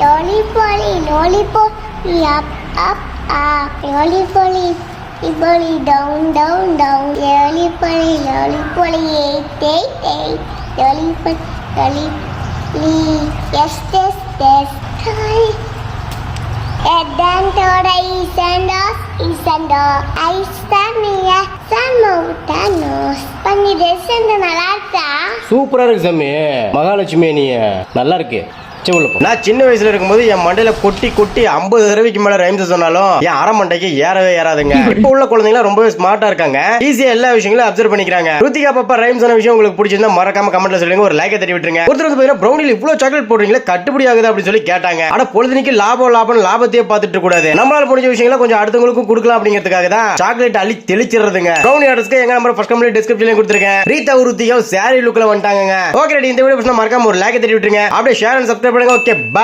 டோலி போலி நோலி போலி அப் அப் அப் லோலி போலி இப்போலி டவுன் டவுன் டவுன் லோலி போலி லோலி போலி எயிட் எயிட் எயிட் லோலி போலி லோலி லீ எஸ் எஸ் எஸ் எதாண்டோட ஈசண்டா ஈசண்டோ ஐஸ்தான் நீங்க சூப்பரா இருக்கு சாமி மகாலட்சுமி நீ நல்லா இருக்கு நான் சின்ன வயசுல இருக்கும்போது என் மண்டையில கொட்டி கொட்டி ஐம்பது தடவைக்கு மேல ரைம்ஸ் சொன்னாலும் என் அரை மண்டைக்கு ஏறவே ஏறாதுங்க. இப்போ உள்ள குழந்தைங்க ரொம்பவே ஸ்மார்ட்டா இருக்காங்க. ஈஸியா எல்லா விஷயங்களும் அப்சர்வ் பண்ணிக்கிறாங்க. ருத்திகா பாப்பா ரைம்ஸ் சொன்ன விஷயம் உங்களுக்கு பிடிச்சிருந்தா மறக்காம கமெண்ட்ல சொல்லுங்க. ஒரு லைக்கை தட்டி விட்டுருங்க. ஒருத்தர் வந்து பாத்தீங்கன்னா ப்ரௌனில் இவ்வளவு சாக்லேட் போடுறீங்களா கட்டுப்படி ஆகுது? அப்படின்னு சொல்லி கேட்டாங்க. ஆனா பொழுதுனிக்கு லாபம் லாபம் லாபத்தையே பார்த்துட்டு கூடாது நம்மளால முடிஞ்ச விஷயங்களை கொஞ்சம் அடுத்தவங்களுக்கும் கொடுக்கலாம் அப்படிங்கிறதுக்காக தான் சாக்லேட் அள்ளி தெளிச்சிடுறதுங்க. ப்ரௌனி ஆர்டர்ஸ்க்கு எங்க நம்பர் ஃபர்ஸ்ட் கம்பெனி டிஸ்கிரிப்ஷன்ல கொடுத்துருக்கேன். ரீதா உருத்தியும் சாரி லுக்ல வந்துட்டாங்க ஓகே இந்த வீடியோ மறக்காம ஒரு லைக் தட்டி விட்டுருங்க. அப்படியே share and subscribe te que bye.